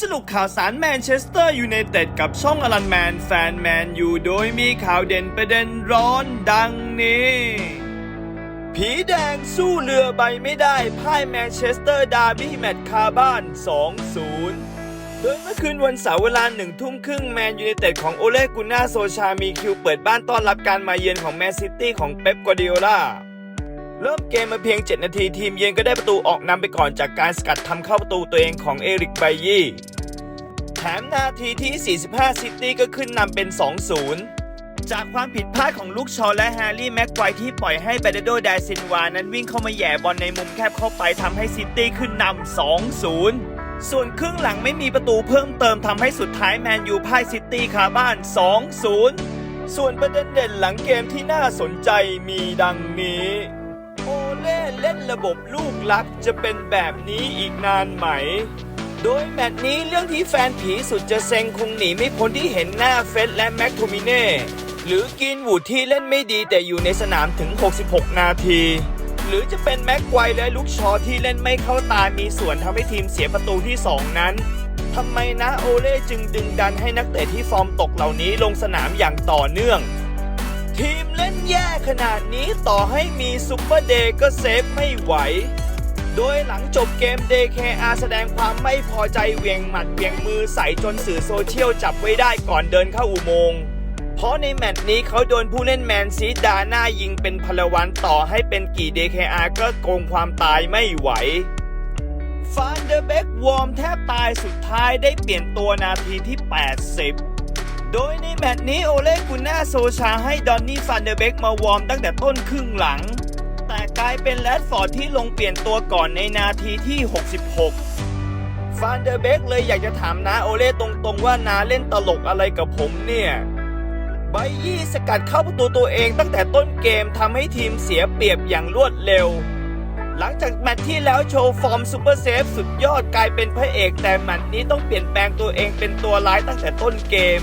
สรุปข่าวสารแมนเชสเตอร์ยูไนเต็ดกับช่องอลันแมนแฟนแมนยูโดยมีข่าวเด่นประเด็นร้อนดังนี้ ผีแดงสู้เรือใบไม่ได้พ่ายแมนเชสเตอร์ดาร์บี้แมตช์คาบ้าน 2-0 โดยเมื่อคืนวันเสาร์เวลาหนึ่งทุ่มครึ่งแมนยูไนเต็ดของโอเลกุน่าโซชามีคิวเปิดบ้านต้อนรับการมาเยือนของแมนซิตี้ของเป๊ปกวาร์ดิโอลา เริ่มเกมมาเพียง 7 นาทีทีมเยือนก็ได้ประตูออกนำไปก่อนจากการสกัดทำเข้าประตูตัวเองของเอริกไบยี่แถมนาทีที่ 45 ซิตี้ก็ขึ้นนำเป็น 2-0 จากความผิดพลาดของลูกชอและแฮร์รี่แม็กไกวที่ปล่อยให้เบเดโดไดซินวา นั้นวิ่งเข้ามาแย่บอลในมุมแคบเข้าไปทำให้ซิตี้ขึ้นนำ 2-0 ส่วนครึ่งหลังไม่มีประตูเพิ่มเติมทำให้สุดท้ายแมนยูพ่ายซิตี้คาบ้าน 2-0 ส่วนประเด็นเด่นหลังเกมที่น่าสนใจมีดังนี้ เล่นระบบลูกลักจะเป็นแบบนี้อีกนานไหม โดยแมตช์นี้เรื่องที่แฟนผีสุดจะเซ็งคงหนีไม่พ้นที่เห็นหน้าเฟสและแม็กโทมิเน่ หรือกินวูดที่เล่นไม่ดีแต่อยู่ในสนามถึง 66 นาที หรือจะเป็นแม็กไกวและลูกชอที่เล่นไม่เข้าตามีส่วนทำให้ทีมเสียประตูที่ 2 นั้นทำไมนะโอเล่จึงดึงดันให้นักเตะที่ฟอร์มตกเหล่านี้ลงสนามอย่างต่อเนื่อง ทีมเล่นแย่ขนาดนี้ต่อให้มีซุปเปอร์เดย์ก็เซฟไม่ไหว โดยหลังจบเกม DKR แสดงความไม่พอใจเวียงหมัดเวียงมือใส่จนสื่อโซเชียลจับไว้ได้ก่อนเดินเข้าอุโมงค์เพราะในแมตช์นี้เขาโดนผู้เล่นแมนซีดาหน้ายิงเป็นพลวันต่อให้เป็นกี่ DKR ก็โกงความตายไม่ไหวฟานเดอร์เบกวอร์มแทบตายสุดท้ายได้เปลี่ยนตัวนาทีที่ 80 โดยในแมตช์นี้โอเล่กุน่าโซชาให้ดอนนี่ฟานเดอร์เบกมาวอร์มตั้งแต่ต้นครึ่งหลัง แต่กลายเป็นแรดฟอร์ดที่ลงเปลี่ยนตัวก่อนในนาทีที่ 66ฟานเดอร์เบกเลยอยากจะถามนาโอเล่ตรงๆว่านาเล่นตลกอะไรกับผมเนี่ยไบยี่สกัดเข้าประตูตัวเองตั้งแต่ต้นเกมทำให้ทีมเสียเปรียบอย่างรวดเร็ว หลังจากแมตช์ที่แล้วโชว์ฟอร์มซูเปอร์เซฟสุดยอดกลายเป็นพระเอกแต่แมตช์นี้ต้องเปลี่ยนแปลงตัวเองเป็นตัวร้ายตั้งแต่ต้นเกม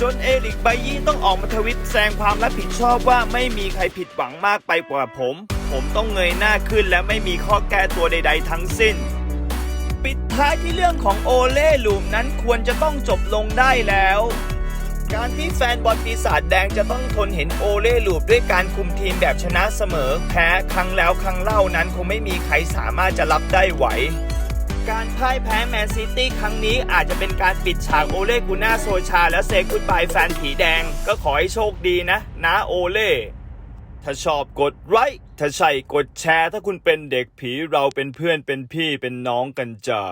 จนเอริกไบยี่ต้องออกมาทวิตแสงความรับผิดชอบว่าไม่มีใครผิดหวังมากไปกว่าผม ผมต้องเงยหน้าขึ้นและไม่มีข้อแก้ตัวใด ๆ ทั้งสิ้น ปิดท้ายที่เรื่องของโอเล่ลูมนั้นควรจะต้องจบลงได้แล้ว การที่แฟนบอลปีศาจแดงจะต้องทนเห็นโอเล่ลูปด้วยการคุมทีมแบบชนะเสมอ แพ้ครั้งแล้วครั้งเล่านั้นคงไม่มีใครสามารถจะรับได้ไหว การพ่ายแพ้แมนซิตี้ครั้งนี้อาจจะเป็นการปิดฉากโอเล่กูน่าโซชา และเซกุดบายแฟนผีแดง ก็ขอให้โชคดีนะนะโอเล่ถ้าชอบกดไลค์ถ้าใช่กดแชร์ ถ้าคุณเป็นเด็กผีเราเป็นเพื่อนเป็นพี่เป็นน้องกันจ้า